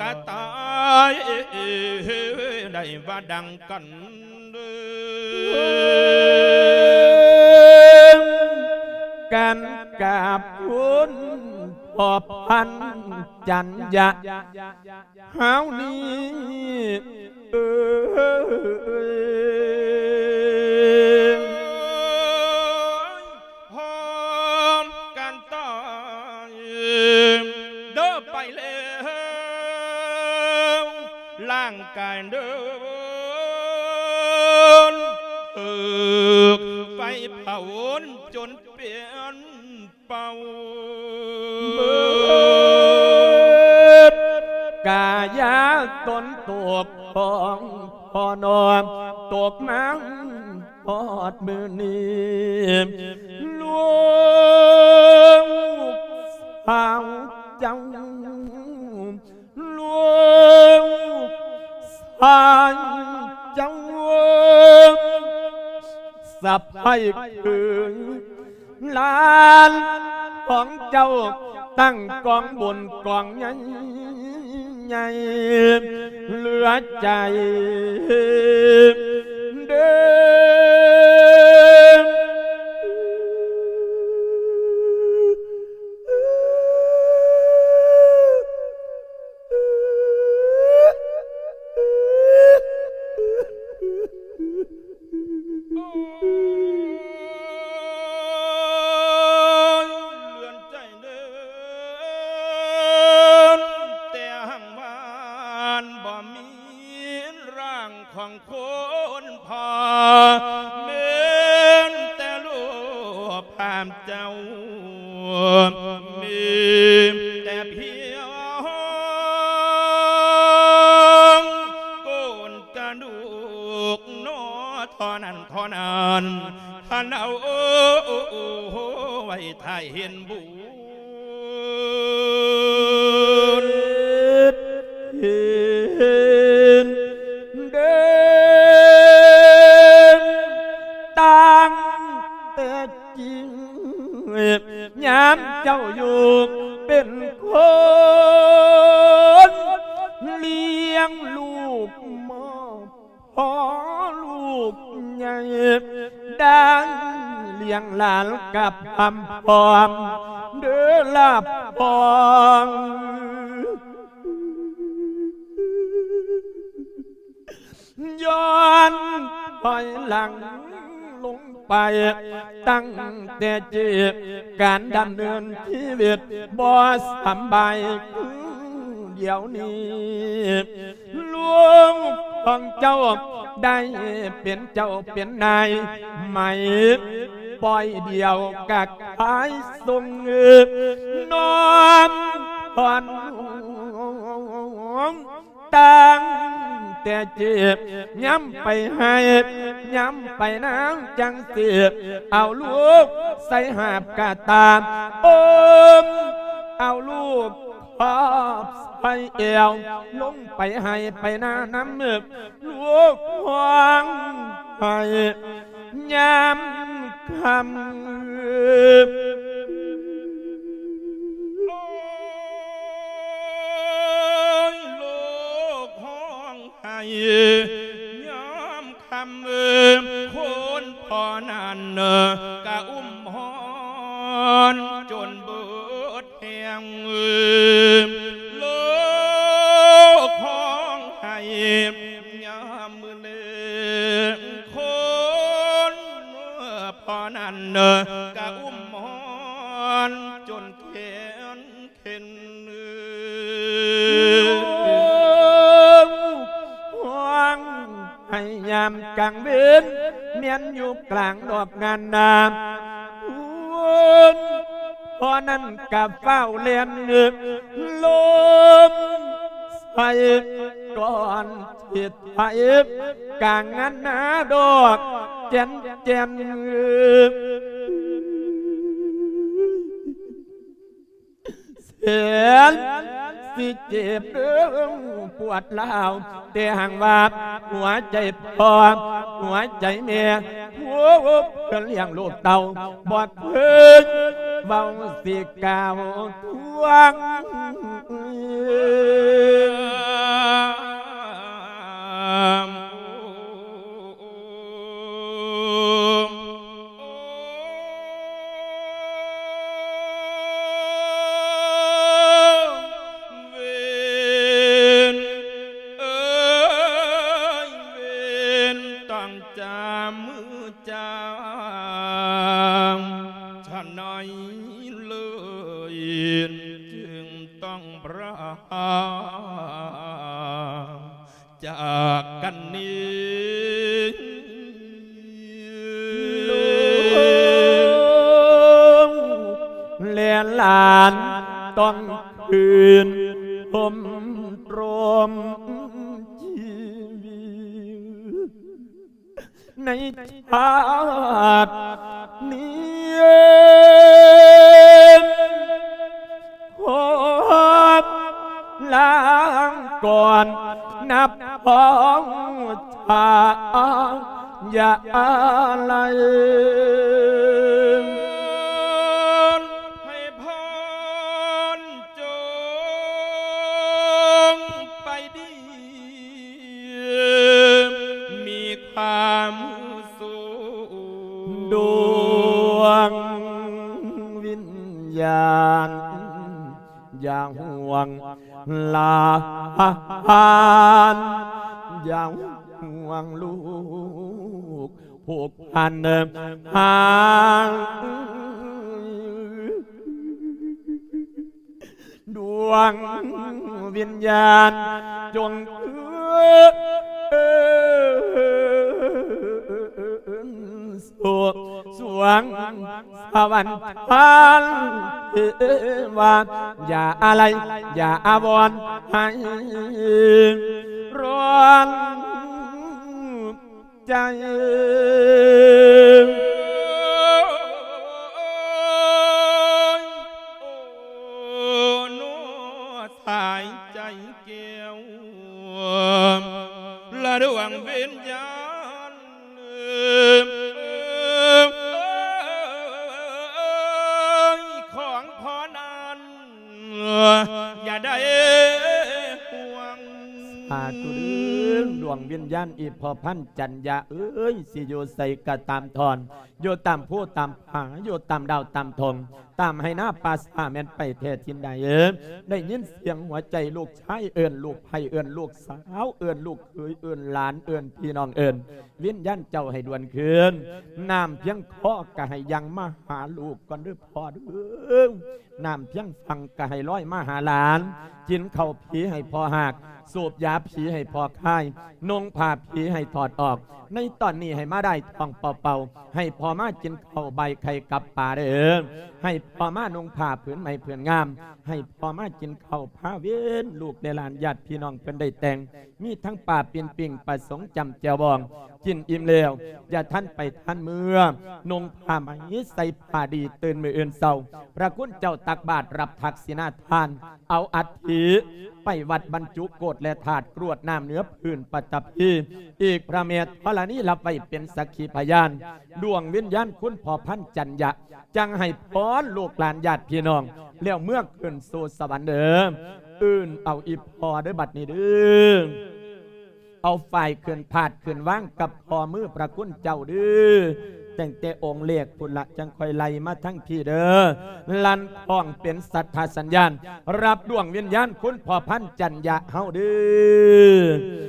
กะตายได้ว่าดังกันเด้อกันกับคุณพอพันจันยะเฮานี้ นตกของพอนอมตกน้ำพอดมือนีลวงสาวจ้าลวงสาวเจ้าสับให้คืนลานของเจ้าตั้งกองบุญกองใหญ่ ใหญ่เหลือใจเดิม ไว้ถ่ายเห็นบุญเห็นเดิมตั้งแต่จริงยาม เจ้าอยู่เป็นคนเลี้ยงลูกมอพอลูกใหญ่ดังเลี้ยงหลานกับพำพอมเดือลาบพองย้อนถอยหลังลงไป ตั้งแต่จีบการดำเนินชีวิตบอสำบายคือเดี๋ยวนี้ลวงของเจ้าได้เป็นเจ้าเป็นนายใหม่ ปล่อยเดียวกักหายทรงเงือนอนผ่อนตั้งแต่เจ็บย้ำไปให้ย้ำไปนางจังเสียบเอาลูกใส่หาบกาตามโอมเอาลูกพอบไปเอวลงไปให้ไปหน้าน้ำมึกลูกหวงให้ย้ำ คำโอ้ยโลกห้องไห้ยามคำเอิมคนพอนันเนอกะอุ้มหอน จนเบิดแหงเอิม กลางเวรเมียนอยู่กลางดอกงานนามวนพอนั้นกับเฝ้าเลียนเงือกลมใส่ก่อนผิดไปกลางงานนาดอกเจนเจนเสียน สิเจ็บเรื่องปวดเล่าวแต่ห่างว่าหัวใจพอหัวใจเมียหัวเพื่อเลี้ยงลูกเต่าบอดเพื่นเบาสิกาวทวงเฉะไหนเลยจึงต้องพระจากกันนี้ลูกเลียนหลานต้องคืนผมรวม ในชาตินี้พบล้างก่อนนับพ้องชาอย่าอะไรานอย่างห่วงลูกผูกพันเดิมหางดวงวิญญาณจงเอื้อ วงพระวันพันว่าอย่าอะไร อย่าอาวรให้ร้อนใจ วงวิญญาณอีพอพันจันยาเอ้ยสิโยใส่กะตามทอนโยตามผู้ตามผาโยตามดาวตามธง ตามให้หน้าปาสาแมนไปเทศทินใดเอิมได้ยินเสียงหัวใจลูกชายเอินลูกไผ่เอินลูกสาวเอินลูกเขยเอินหลานเอินพี่น้องเอินวิญญาณเจ้าให้ดวนคืนน้ำเพียงคอกะให้ยังมาหาลูกก่อนเด้อพ่อเด้อน้ำเพียงฟังกะให้ร้อยมาหาหลานกินเข้าผีให้พอหักสูบยาผีให้พอคายนงผ้าผีให้ถอดออก ในตอนนี้ให้มาได้ทองเป่าๆให้พอมากินเข้าใบไข่กับปลาเด้อให้พอมานงผ้าผืนใหม่ผืนงาม ให้พอมากินข้าวผ้าเวนลูกในลานญาติพี่น้องเพิ่นได้แต่ง มีทั้งป่าเปลี่ยนปิ่งประสงค์จำเจียวบอง กินอิ่มแล้วอย่าท่านไปท่านเมื่อนงผ้าไหมใส่ผ้าดีตื่นมือเอื่นเศร้าพระคุณเจ้าตักบาตรรับทักษิณาทาน เอาอัฐิ ไปวัดบรรจุโกดและถาดกรวดน้ำเนื้อพื้นปัตตพีอีกพระเมตพระนี้รับไปเป็นสักขีพยาน ดวงวิญญาณคุณพ่อพันจันยะ จังให้พรลูกหลานญาติพี่น้องแล้วเมื่อขึ้นสู่สวรรค์เดิมอื่นเอาอีพอเด้บัดนี้เด้อ เอาฝ่ายขึ้นผาดขึ้นว่างกับพอมือประคุณเจ้าดื้อแต่งแต่องค์เลียกพุละจังคอยไล่มาทั้งพี่เด้อลันพ้องเป็นสัทธาสัญญาณ รับดวงวิญญาณคุณพอพันจัญญาเฮาดื้อ